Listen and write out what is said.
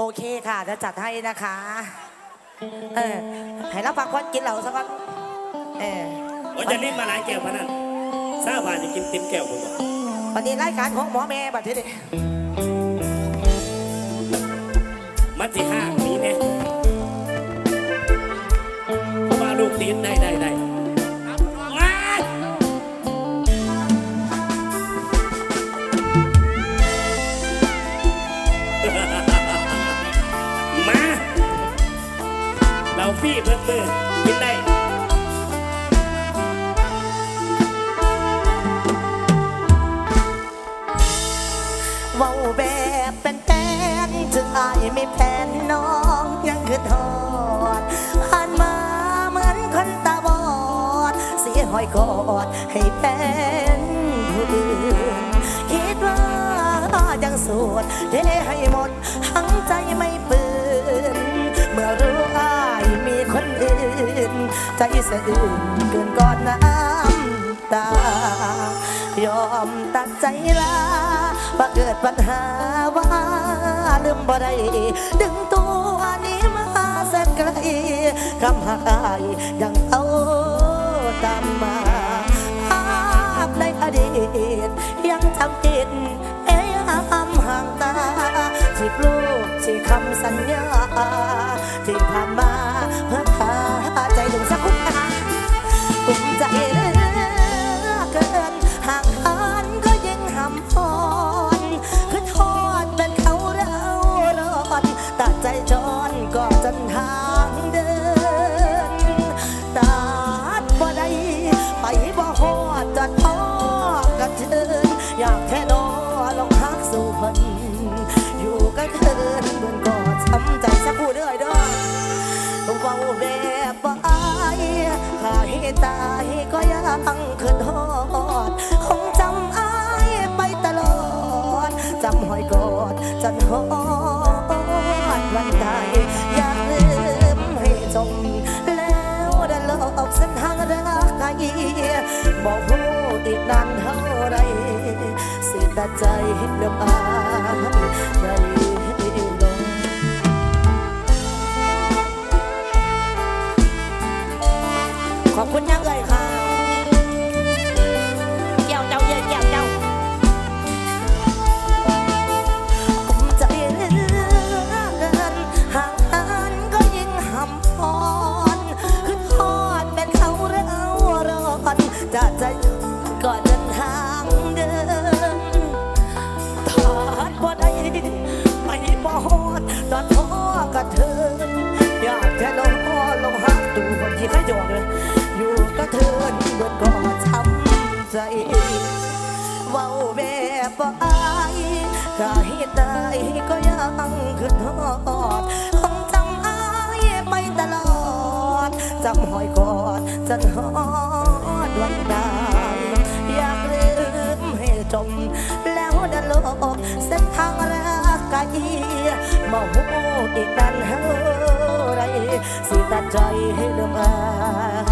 โอเคค่ะจะจัดให้นะคะ เออให้เราพักผ่อนกินเหล้าสักวันเออว่าจะรีบมาหลายแก้วพะนันทราบว่าจะกินเต็มแก้วผมบอกวันนี้รายการของหมอแม่บัดทีนี้มัดที่ห้านี้เนี่ยเพราะว่าลูกตีนได้ได้ได้มามา เราพี่เพื่อนเพื่อกินได้ว้าแบบเป็นแป้นถึงอายไม่แผนน้องยังคือทอดผ่านมาเหมือนคนตาบอด เสียหอยกอดให้เป็นผู้อื่นคิดว่ายังสวดเทให้หมดทั้งใจไม่เปื นใจสะอื้นเกินก่อนน้ำตา ยอมตัดใจลาว่าเกิดปัญหาว่าลืมบ่ได้ดึงตัวนี้มาแสนไกลคำหักอายยังเอาตามมาภาพในอดีตยังจำติดเอ้ยห้มห่างตาที่ลูกที่คำสัญญา อยากแค่นอลองพักสู่คนอยู่ก็เคินเพิ่นก็ช้ำใจสักผู้เด้อเด้อเว้าแบบบ่อายข้าให้ตายก็ยังคืนฮอด ตัดใจเดิมอายได้ลงขอบคุณยังเลยค่ะแก้วเจ้าเยอะแก้วเจ้าผมใจเหลือเกินห่างหันก็ยิ่งหำพอนคือทอดเป็นเขาเราร้อนจะใจก่อนเดินทาง อดตอนพ่อกระเทินอยากแค่ลงพ่อลงหักดูคนที่เคยองเลยอยู่กระเทินเบิดก็ช้ำใจเว้าแบบบ่อายกาให้ตายก็ยังขึ้นฮอดคงจำอายไปตลอดจำหอยกอดจนฮอดวันใด บอกหูอีกดันเท่าไรสิตัดใจให้ลืมอาย